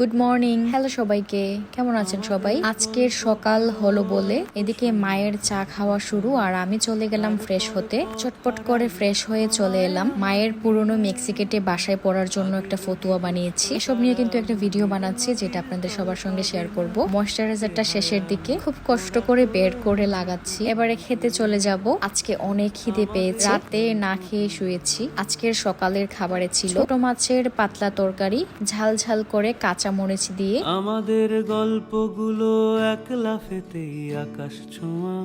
Good morning hello সবাইকে। কেমন আছেন সবাই? আজকের সকাল হলো বলে এদিকে মায়ের চা খাওয়া শুরু আর আমি চলে গেলাম ফ্রেশ হতে। চটপট করে ফ্রেশ হয়ে চলে এলাম। মায়ের পুরনো মেক্সিকেটে বাসায় পড়ার জন্য একটা ফতুয়া বানিয়েছি। এসব নিয়ে কিন্তু একটা ভিডিও বানাচ্ছি যেটা আপনাদের সবার সঙ্গে শেয়ার করব। ময়শ্চারাইজারটা শেষের দিকে খুব কষ্ট করে বের করে লাগাচ্ছি। এবারে খেতে চলে যাব। আজকে অনেক খিদে পেয়েছে। রাতে না খেয়ে শুয়েছি। আজকের সকালের খাবারে ছিল ছোট মাছের পাতলা তরকারি ঝাল ঝাল করে কাঁচা মরিচ দিয়ে। আমাদের গল্পগুলো এক লাফেতেই আকাশ ছোঁয়া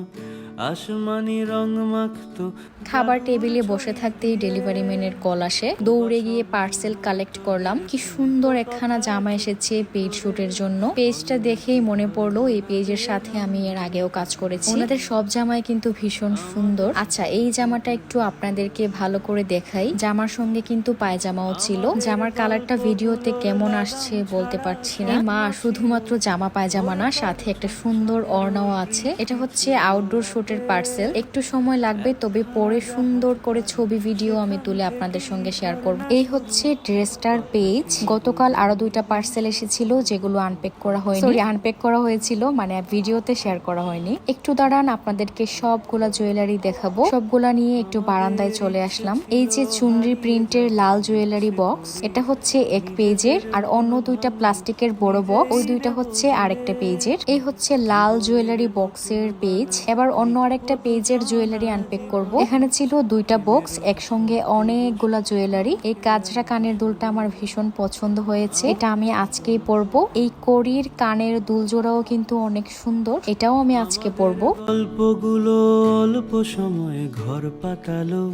আসমানি রং মাখতো। খাবার টেবিলে বসে থাকতেই ডেলিভারি ম্যানের কল আসে। দৌড়ে গিয়ে পার্সেল কালেক্ট করলাম। কি সুন্দর একখানা জামা এসেছে পেজ শুটের জন্য। পেজটা দেখেই মনে পড়ল এই পেজের সাথে আমি এর আগেও কাজ করেছি। ওনাদের সব জামাই কিন্তু ভীষণ সুন্দর। আচ্ছা এই জামাটা একটু আপনাদেরকে ভালো করে দেখাই। জামার সঙ্গে কিন্তু পায়জামাও ছিল। জামার কালারটা ভিডিওতে কেমন আসছে বলতে পারছি না। মা শুধুমাত্র জামা পায়জামা না সাথে একটা সুন্দর অর্ণাও আছে। এটা হচ্ছে আউটডোর শুটের পার্সেল একটু সময় লাগবে তবে পরে সুন্দর করে ছবি ভিডিও আমি তুলে আপনাদের সঙ্গে শেয়ার করব। এই হচ্ছে ড্রেসটার পেজ গতকাল আরও দুইটা পার্সেল এসেছিল যেগুলো আনপ্যাক করা হয়নি। সরি আনপ্যাক করা হয়েছিল মানে ভিডিওতে শেয়ার করা হয়নি। একটু দাঁড়ান আপনাদেরকে সবগুলা জুয়েলারি দেখাবো। সবগুলা নিয়ে একটু বারান্দায় চলে আসলাম। এই যে চুনরি প্রিন্টের লাল জুয়েলারি বক্স এটা হচ্ছে এক পেজের আর অন্য দুইটা প্লাস্টিকের বড় বক্স ওই দুইটা হচ্ছে আরেকটা পেজের এই হচ্ছে লাল জুয়েলারি বক্সের পেজ এবার অন্য আরেকটা পেজের জুয়েলারি আনপ্যাক করব। এখানে ছিল দুইটা বক্স একসঙ্গে অনেকগুলা জুয়েলারি এই কাজরা কানের দুলটা আমার ভীষণ পছন্দ হয়েছে। এটা আমি আজকেই পরবো। এই কড়ির কানের দুল জোড়াও কিন্তু অনেক সুন্দর। এটাও আমি আজকে পরবো। গল্পগুলো অল্প সময়ে ঘর পাতালো,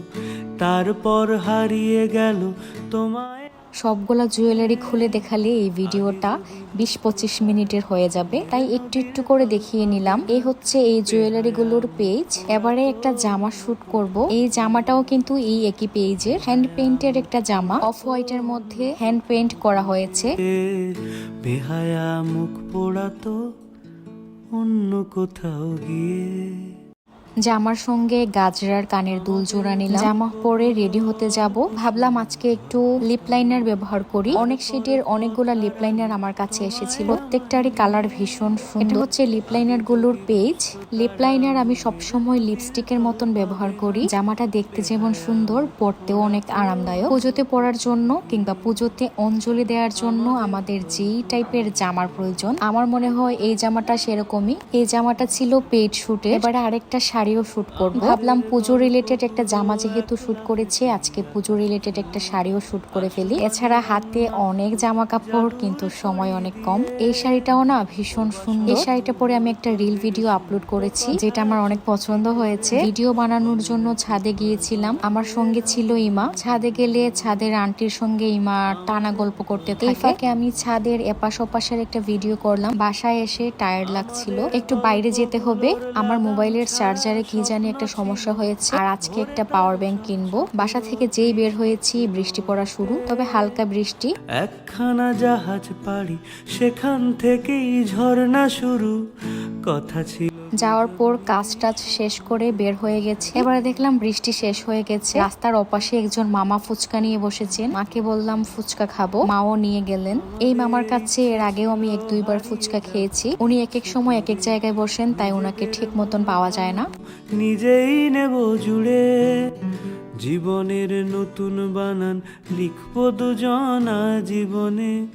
তারপর হারিয়ে গেল তোমায় সবগুলা জুয়েলারি খুলে দেখালে এই ভিডিওটা বিশ পঁচিশ মিনিটের হয়ে যাবে। তাই একটু একটু করে দেখিয়ে নিলাম। এই হচ্ছে এই জুয়েলারি গুলোর পেজ। এবারে একটা জামা শুট করব। এই জামাটাও কিন্তু এই একই পেজের। হ্যান্ড পেইন্টের একটা জামা। অফ হোয়াইটের মধ্যে হ্যান্ড পেইন্ট করা হয়েছে। মুখ পোড়াতো অন্য কোথাও গিয়ে। জামার সঙ্গে গাজরার কানের দুল জোড়া নিলাম। জামা পরে রেডি হতে যাব। ভাবলাম আজকে একটু লিপ লাইনার ব্যবহার করি। অনেক শেডের অনেকগুলা লিপ লাইনার আমার কাছে এসেছিল। প্রত্যেকটারই কালার ভীষণ সুন্দর। হচ্ছে লিপ লাইনারগুলোর পেজ লিপ লাইনার আমি সবসময় লিপস্টিকের মতন ব্যবহার করি। জামাটা দেখতে যেমন সুন্দর, পরতেও অনেক আরামদায়ক। পুজোতে পরার জন্য কিংবা পুজোতে অঞ্জলি দেওয়ার জন্য আমাদের যেই টাইপের জামার প্রয়োজন, আমার মনে হয় এই জামাটা সেরকমই। এই জামাটা ছিল পেট শুটে এবারে আরেকটা শাড়িও শুট করব। ভাবলাম পুজো রিলেটেড একটা জামা যেহেতু শুট করেছে আজকে পুজো রিলেটেড একটা শাড়িও শুট করে ফেলি। এছাড়া হাতে অনেক জামা কাপড় কিন্তু সময় অনেক কম। এই শাড়িটাও না ভীষণ সুন্দর। এই শাড়িটা পরে আমি একটা রিল ভিডিও আপলোড করেছি যেটা আমার অনেক পছন্দ হয়েছে। ভিডিও বানানোর জন্য ছাদে গিয়েছিলাম। আমার সঙ্গে ছিল ইমা। ছাদে গেলে ছাদের আন্টির সঙ্গে ইমা টানা গল্প করতে থাকে। আমি ছাদের এপাশ ওপাশের একটা ভিডিও করলাম। বাসায় এসে টায়ার্ড লাগছিল। একটু বাইরে যেতে হবে। আমার মোবাইলের চার্জারে কি জানি একটা সমস্যা হয়েছে। আর আজকে একটা পাওয়ার ব্যাংক কিনবো। বাসা থেকে যেই বের হয়েছি, বৃষ্টি পড়া শুরু। তবে হালকা বৃষ্টি। একখানা জাহাজ পাড়ি, সেখান থেকেই ঝর্ণা শুরু। কথা ছিল যাওয়ার পর কাজ টাজ শেষ করে বের হয়ে গেছে। এবারে দেখলাম বৃষ্টি শেষ হয়ে গেছে। রাস্তার অপাশে একজন মামা ফুচকা নিয়ে বসেছেন। মাকে বললাম, ফুচকা খাব। মাও নিয়ে গেলেন। এই মামার কাছে এর আগেও আমি এক দুইবার ফুচকা খেয়েছি। উনি এক এক সময় এক এক জায়গায় বসেন, তাই ওনাকে ঠিক মতন পাওয়া যায় না। নিজেই নেব জুড়ে জীবনের নতুন বানান। লিখব দুজনা জীবনে।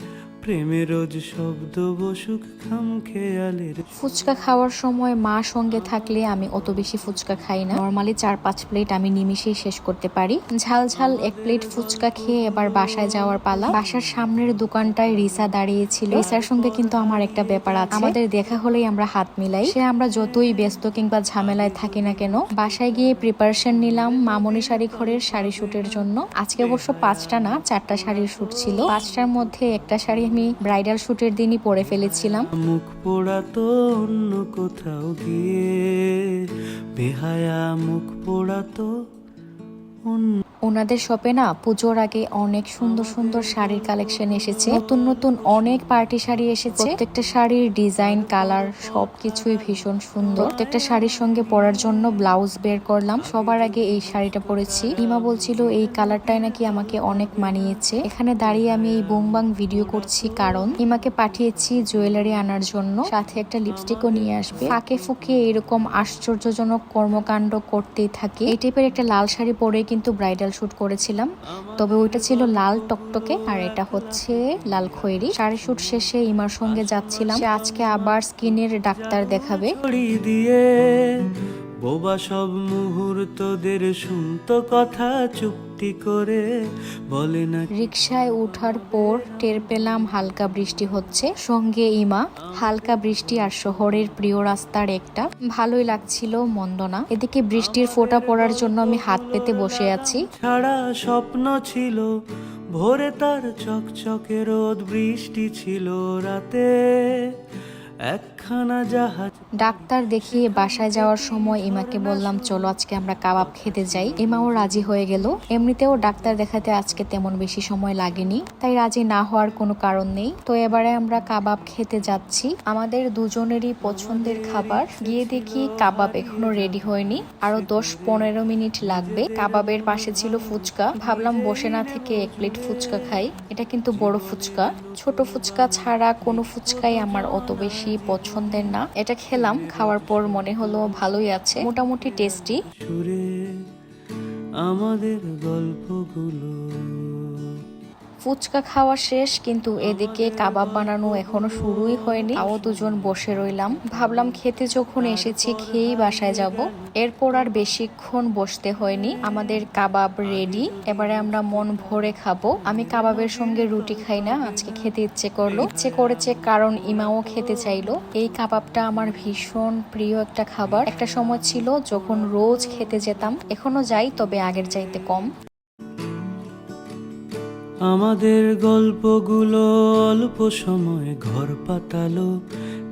প্রেমের রোজ শব্দ বসুক খাম খেয়ালের ফুচকা খাওয়ার সময় মা সঙ্গে থাকলে আমি অত বেশি ফুচকা খাই না। নর্মালি চার পাঁচ প্লেট আমি নিমিশেই শেষ করতে পারি। ঝাল ঝাল এক প্লেট ফুচকা খেয়ে এবার বাসায় যাওয়ার পালা। বাসার সামনের দোকানটায় রিসা দাঁড়িয়েছিল। রিসার সঙ্গে কিন্তু আমার একটা ব্যাপার আছে। আমাদের দেখা হলেই আমরা হাত মিলাই। সে আমরা যতই ব্যস্ত কিংবা ঝামেলায় থাকি না কেন, বাসায় গিয়ে প্রিপারেশন নিলাম মামনি শাড়ি ঘরের শাড়ি শুটের জন্য। আজকে অবশ্য পাঁচটা না, চারটা শাড়ির শুট ছিল। পাঁচটার মধ্যে একটা শাড়ি আমি ব্রাইডাল শুটের দিনই পরে ফেলেছিলাম। মুখ পোড়া তো অন্য কোথাও গিয়ে, বেহায়া মুখ পোড়া তো অন্য ওনাদের শপে না পুজোর আগে অনেক সুন্দর সুন্দর শাড়ির কালেকশন এসেছে। নতুন নতুন অনেক পার্টি শাড়ি এসেছে। প্রত্যেকটা শাড়ির ডিজাইন কালার সবকিছুই ভীষণ সুন্দর। প্রত্যেকটা শাড়ির সঙ্গে পরার জন্য ব্লাউজ বের করলাম। সবার আগে এই শাড়িটা পরেছি। ইমা বলছিল, এই কালারটাই নাকি আমাকে অনেক মানিয়েছে। এখানে দাঁড়িয়ে আমি এই বুংবাং ভিডিও করছি কারণ ইমাকে পাঠিয়েছি জুয়েলারি আনার জন্য। সাথে একটা লিপস্টিকও নিয়ে আসবে। ফাঁকে ফুঁকে এরকম আশ্চর্যজনক কর্মকাণ্ড করতেই থাকে। এই টাইপের একটা লাল শাড়ি পরে কিন্তু ব্রাইডাল শুট করেছিলাম। তবে ওইটা ছিল লাল টকটকে, আর এটা হচ্ছে লাল খয়েরি। শাড়ি শ্যুট শেষে ইমার সঙ্গে যাচ্ছিলাম। আজকে আবার স্কিনের ডাক্তার দেখাবে। বোবা সব মুহূর্তদের শুনতো কথা চুপটি করে? বলে না রিকশায় ওঠার পর টের পেলাম হালকা বৃষ্টি হচ্ছে। সঙ্গে ইমা হালকা বৃষ্টি আর শহরের প্রিয় রাস্তার একটা। ভালোই লাগছিল মন্দ না। এদিকে বৃষ্টির ফোঁটা পড়ার জন্য আমি হাত পেতে বসে আছি। ছাড়া স্বপ্ন ছিল ভোরে তার চকচকে রোদ বৃষ্টি ছিল রাতে। একখানা জাহাজ। ডাক্তার দেখিয়ে বাসায় যাওয়ার সময় ইমাকে বললাম, চলো আজকে আমরা কাবাব খেতে যাই। ইমাও রাজি হয়ে গেল। এমনিতেও ডাক্তার দেখাতে আজকে তেমন বেশি সময় লাগেনি, তাই রাজি না হওয়ার কোনো কারণ নেই। তো এবারে আমরা কাবাব খেতে যাচ্ছি। আমাদের দুজনেরই পছন্দের খাবার। গিয়ে দেখি কাবাব এখনও রেডি হয়নি। আরও দশ পনেরো মিনিট লাগবে। কাবাবের পাশে ছিল ফুচকা। ভাবলাম বসে না থেকে এক প্লেট ফুচকা খাই। এটা কিন্তু বড় ফুচকা। ছোট ফুচকা ছাড়া কোনো ফুচকাই আমার অত বেশি পছন্দের না। এটা খেলাম খাওয়ার পর মনে হলো ভালোই আছে। মোটামুটি টেস্টি আমাদের গল্পগুলো। ফুচকা খাওয়া শেষ, কিন্তু এদিকে কাবাব বানানো এখনও শুরুই হয়নি। তাও দুজন বসে রইলাম। ভাবলাম খেতে যখন এসেছি খেয়েই বাসায় যাব। এরপর আর বেশিক্ষণ বসতে হয়নি। আমাদের কাবাব রেডি এবারে আমরা মন ভরে খাব। আমি কাবাবের সঙ্গে রুটি খাই না, আজকে খেতে ইচ্ছে করল। ইচ্ছে করেছে কারণ ইমাও খেতে চাইলো। এই কাবাবটা আমার ভীষণ প্রিয় একটা খাবার। একটা সময় ছিল যখন রোজ খেতে যেতাম। এখনও যাই, তবে আগের চাইতে কম। আমাদের গল্পগুলো অল্প সময় ঘর পাতালো।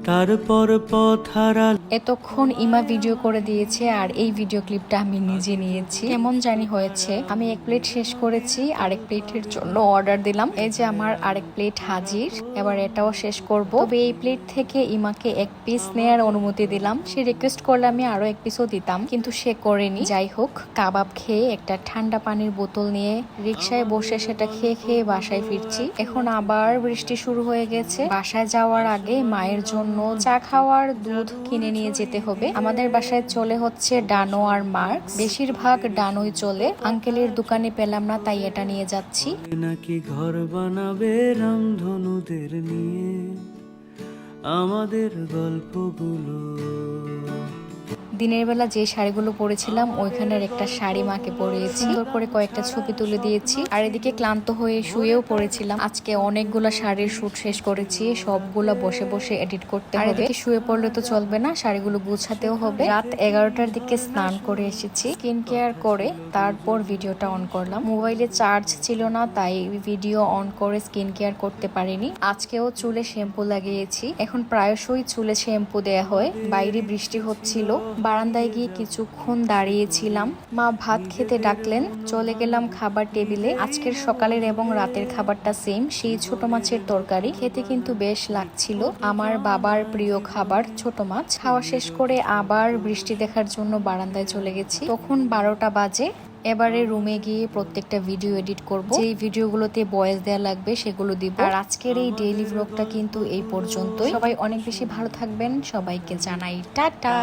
তারপর পথ হারাল। এতক্ষণ ইমা ভিডিও করে দিয়েছে আর এই ভিডিও ক্লিপটা আমি নিজে নিয়েছি। কেমন জানি হয়েছে। আমি এক প্লেট শেষ করেছি, আরেক প্লেটের জন্য অর্ডার দিলাম। এই যে আমার আরেক প্লেট হাজির, এবার এটাও শেষ করব। তবে এই প্লেট থেকে ইমাকে এক পিস নেয়ার অনুমতি দিলাম। সে রিকোয়েস্ট করলে আমি আরও এক পিসও দিতাম, কিন্তু সে করেনি। যাই হোক, কাবাব খেয়ে একটা ঠান্ডা পানির বোতল নিয়ে রিক্সায় বসে সেটা খেয়ে খেয়ে বাসায় ফিরছি। এখন আবার বৃষ্টি শুরু হয়ে গেছে। বাসায় যাওয়ার আগে মায়ের জন্য চা খাওয়ার দুধ কিনে নিয়ে যেতে হবে। আমাদের বাসায় চলে হচ্ছে ডানো আর মার্ক। বেশিরভাগ ডানোই চলে। আঙ্কেলের দোকানে পেলাম না, তাই এটা নিয়ে যাচ্ছি। নাকি ঘর বানাবে রামধনুদের নিয়ে। আমাদের গল্পগুলো দিনের বেলা যে শাড়িগুলো পরেছিলাম ওইখানের একটা শাড়ি মাকে পরিয়েছি। সুন্দর করে কয়েকটা ছবি তুলে দিয়েছি। আর এদিকে ক্লান্ত হয়ে শুয়েও পড়েছিলাম। আজকে অনেকগুলো শাড়ির শুট শেষ করেছি। সবগুলো বসে বসে এডিট করতে আর এদিকে শুয়ে পড়লে তো চলবে না শাড়িগুলো গুছাতেও হবে। রাত এগারোটার দিকে স্নান করে এসেছি। স্কিন কেয়ার করে তারপর ভিডিওটা অন করলাম। মোবাইলে চার্জ ছিল না তাই ভিডিও অন করে স্কিন কেয়ার করতে পারিনি। আজকেও চুলে শ্যাম্পু লাগিয়েছি। এখন প্রায়শই চুলে শ্যাম্পু দেয়া হয়। বাইরে বৃষ্টি হচ্ছিল। বারান্দায় গিয়ে কিছুক্ষণ দাঁড়িয়েছিলাম। মা ভাত খেতে ডাকলেন, চলে গেলাম খাবার টেবিলে। আজকের সকালের এবং রাতের খাবারটা সেম সেই ছোট মাছের তরকারি। খেতে কিন্তু বেশ লাগছিল। আমার বাবার প্রিয় খাবার ছোট মাছ। খাওয়া শেষ করে আবার বৃষ্টি দেখার জন্য বারান্দায় চলে গেছি। তখন বারোটা বাজে। এবারে রুমে গিয়ে প্রত্যেকটা ভিডিও এডিট করব। যেই ভিডিওগুলোতে ভয়েস দেওয়া লাগবে সেগুলো দিব। আর আজকের এই ডেইলি ব্লগটা কিন্তু এই পর্যন্তই। সবাই অনেক বেশি ভালো থাকবেন। সবাইকে জানাই টাটা।